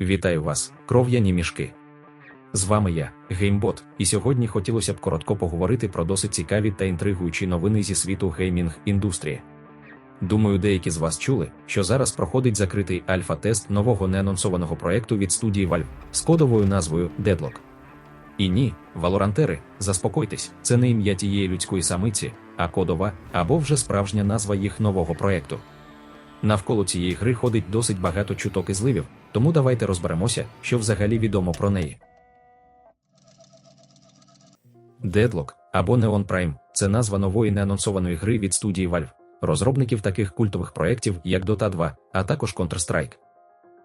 Вітаю вас, кров'яні мішки. З вами я, Геймбот, і сьогодні хотілося б коротко поговорити про досить цікаві та інтригуючі новини зі світу геймінг індустрії. Думаю, деякі з вас чули, що зараз проходить закритий альфа-тест нового неанонсованого проекту від студії Valve з кодовою назвою Deadlock. І ні, валорантери, заспокойтесь, це не ім'я тієї людської самиці, а кодова або вже справжня назва їх нового проекту. Навколо цієї гри ходить досить багато чуток і зливів, тому давайте розберемося, що взагалі відомо про неї. Deadlock або Neon Prime це назва нової неанонсованої гри від студії Valve, розробників таких культових проєктів, як Dota 2, а також Counter-Strike.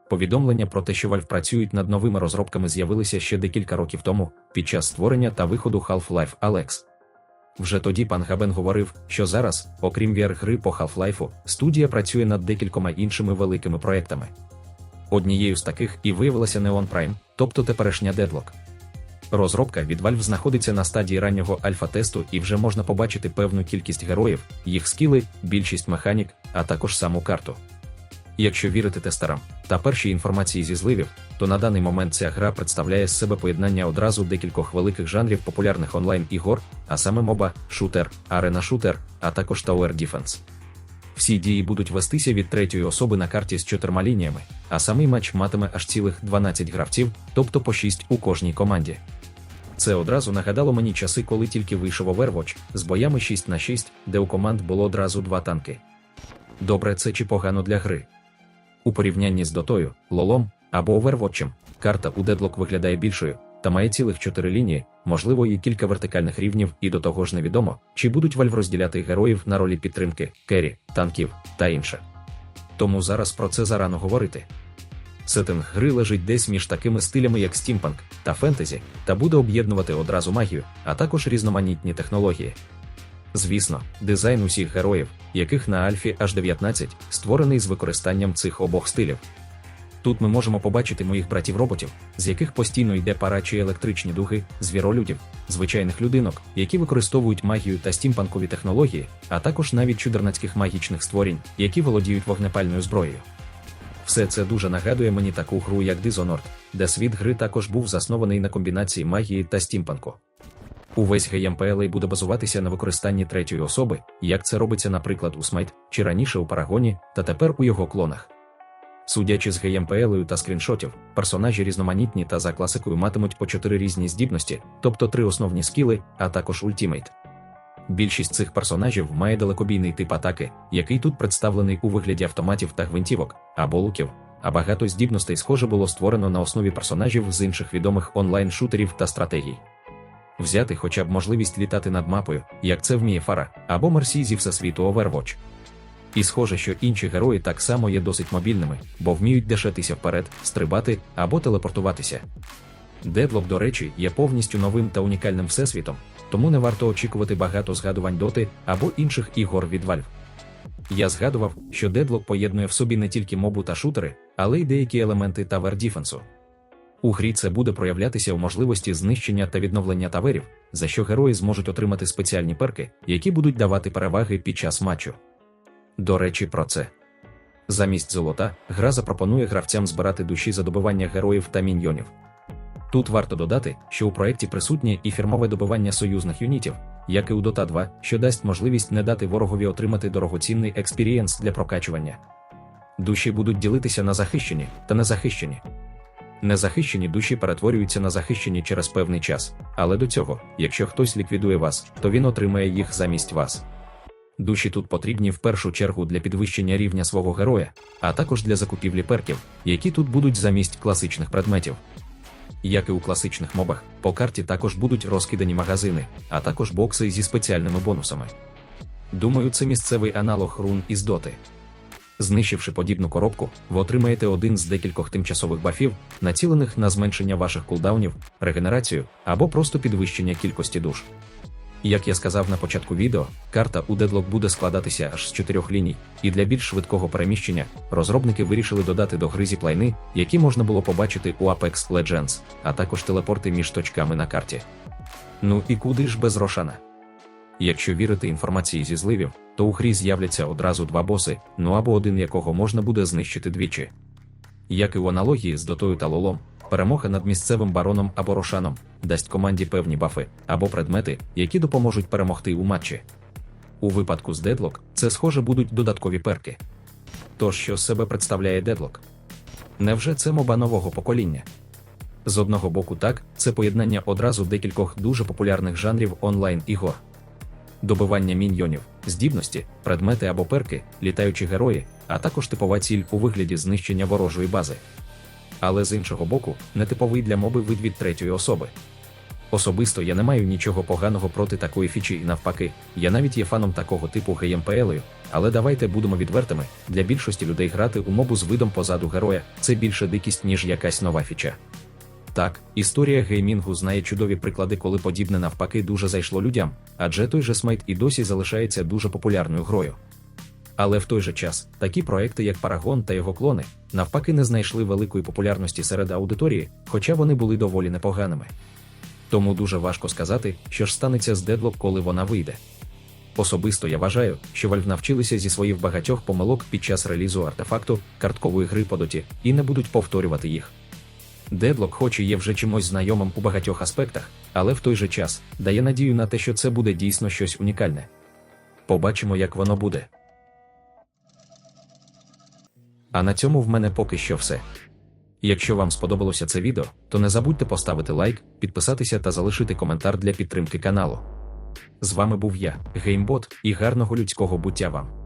Повідомлення про те, що Valve працюють над новими розробками, з'явилися ще декілька років тому, під час створення та виходу Half-Life Alex. Вже тоді пан Габен говорив, що зараз, окрім VR-гри по Half-Life, студія працює над декількома іншими великими проектами. Однією з таких і виявилася Neon Prime, тобто теперішня Deadlock. Розробка від Valve знаходиться на стадії раннього альфа-тесту і вже можна побачити певну кількість героїв, їх скіли, більшість механік, а також саму карту. Якщо вірити тестерам та першій інформації зі зливів, то на даний момент ця гра представляє з себе поєднання одразу декількох великих жанрів популярних онлайн-ігор, а саме моба, шутер, арена шутер, а також Tower Defense. Всі дії будуть вестися від третьої особи на карті з чотирма лініями, а самий матч матиме аж цілих 12 гравців, тобто по 6 у кожній команді. Це одразу нагадало мені часи, коли тільки вийшов Overwatch з боями 6 на 6, де у команд було одразу два танки. Добре, це чи погано для гри. У порівнянні з дотою, лолом або Overwatch, карта у Deadlock виглядає більшою та має цілих чотири лінії, можливо, і кілька вертикальних рівнів, і до того ж невідомо, чи будуть Valve розділяти героїв на ролі підтримки, керрі, танків та інше. Тому зараз про це зарано говорити. Сеттинг гри лежить десь між такими стилями, як стімпанк та фентезі, та буде об'єднувати одразу магію, а також різноманітні технології. Звісно, дизайн усіх героїв, яких на Альфі аж 19, створений з використанням цих обох стилів. Тут ми можемо побачити моїх братів-роботів, з яких постійно йде пара чи електричні дуги, звіролюдів, звичайних людинок, які використовують магію та стімпанкові технології, а також навіть чудернацьких магічних створінь, які володіють вогнепальною зброєю. Все це дуже нагадує мені таку гру, як Dishonored, де світ гри також був заснований на комбінації магії та стімпанку. Увесь геймплей буде базуватися на використанні третьої особи, як це робиться, наприклад, у Smite, чи раніше у Парагоні, та тепер у його клонах. Судячи з геймплею та скріншотів, персонажі різноманітні та за класикою матимуть по чотири різні здібності, тобто три основні скіли, а також ультімейт. Більшість цих персонажів має далекобійний тип атаки, який тут представлений у вигляді автоматів та гвинтівок або луків, а багато здібностей, схоже, було створено на основі персонажів з інших відомих онлайн-шутерів та стратегій. Взяти хоча б можливість літати над мапою, як це вміє Фара, або Мерсі зі всесвіту Overwatch. І схоже, що інші герої так само є досить мобільними, бо вміють дешатися вперед, стрибати або телепортуватися. Дедлок, до речі, є повністю новим та унікальним всесвітом, тому не варто очікувати багато згадувань доти або інших ігор від Valve. Я згадував, що Дедлок поєднує в собі не тільки мобу та шутери, але й деякі елементи тавер діфенсу. У грі це буде проявлятися у можливості знищення та відновлення таверів, за що герої зможуть отримати спеціальні перки, які будуть давати переваги під час матчу. До речі, про це. Замість золота гра запропонує гравцям збирати душі за добивання героїв та міньйонів. Тут варто додати, що у проєкті присутнє і фірмове добивання союзних юнітів, як і у Dota 2, що дасть можливість не дати ворогові отримати дорогоцінний експірієнс для прокачування. Душі будуть ділитися на захищені та незахищені. Незахищені душі перетворюються на захищені через певний час, але до цього, якщо хтось ліквідує вас, то він отримає їх замість вас. Душі тут потрібні в першу чергу для підвищення рівня свого героя, а також для закупівлі перків, які тут будуть замість класичних предметів. Як і у класичних мобах, по карті також будуть розкидані магазини, а також бокси зі спеціальними бонусами. Думаю, це місцевий аналог рун із доти. Знищивши подібну коробку, ви отримаєте один з декількох тимчасових бафів, націлених на зменшення ваших кулдаунів, регенерацію або просто підвищення кількості душ. Як я сказав на початку відео, карта у Deadlock буде складатися аж з чотирьох ліній, і для більш швидкого переміщення розробники вирішили додати до гри зіплайни, які можна було побачити у Apex Legends, а також телепорти між точками на карті. Ну і куди ж без Рошана? Якщо вірити інформації зі зливів, то у грі з'являться одразу два боси, ну або один якого можна буде знищити двічі. Як і в аналогії з дотою та лолом, перемога над місцевим бароном або рошаном дасть команді певні бафи або предмети, які допоможуть перемогти у матчі. У випадку з Дедлок це схоже будуть додаткові перки. Тож, що з себе представляє Дедлок? Невже це моба нового покоління? З одного боку, так, це поєднання одразу декількох дуже популярних жанрів онлайн-ігор. Добивання міньйонів, здібності, предмети або перки, літаючі герої, а також типова ціль у вигляді знищення ворожої бази. Але з іншого боку, нетиповий для моби вид від третьої особи. Особисто я не маю нічого поганого проти такої фічі і навпаки, я навіть є фаном такого типу геймплею, але давайте будемо відвертими, для більшості людей грати у мобу з видом позаду героя це більше дикість, ніж якась нова фіча. Так, історія геймінгу знає чудові приклади, коли подібне навпаки дуже зайшло людям, адже той же Смайт і досі залишається дуже популярною грою. Але в той же час такі проекти, як Парагон та його клони, навпаки не знайшли великої популярності серед аудиторії, хоча вони були доволі непоганими. Тому дуже важко сказати, що ж станеться з Дедлок, коли вона вийде. Особисто я вважаю, що Valve навчилися зі своїх багатьох помилок під час релізу артефакту карткової гри по доті і не будуть повторювати їх. Дедлок, хоч і є вже чимось знайомим у багатьох аспектах, але в той же час дає надію на те, що це буде дійсно щось унікальне. Побачимо, як воно буде. А на цьому в мене поки що все. Якщо вам сподобалося це відео, то не забудьте поставити лайк, підписатися та залишити коментар для підтримки каналу. З вами був я, Геймбот, і гарного людського буття вам.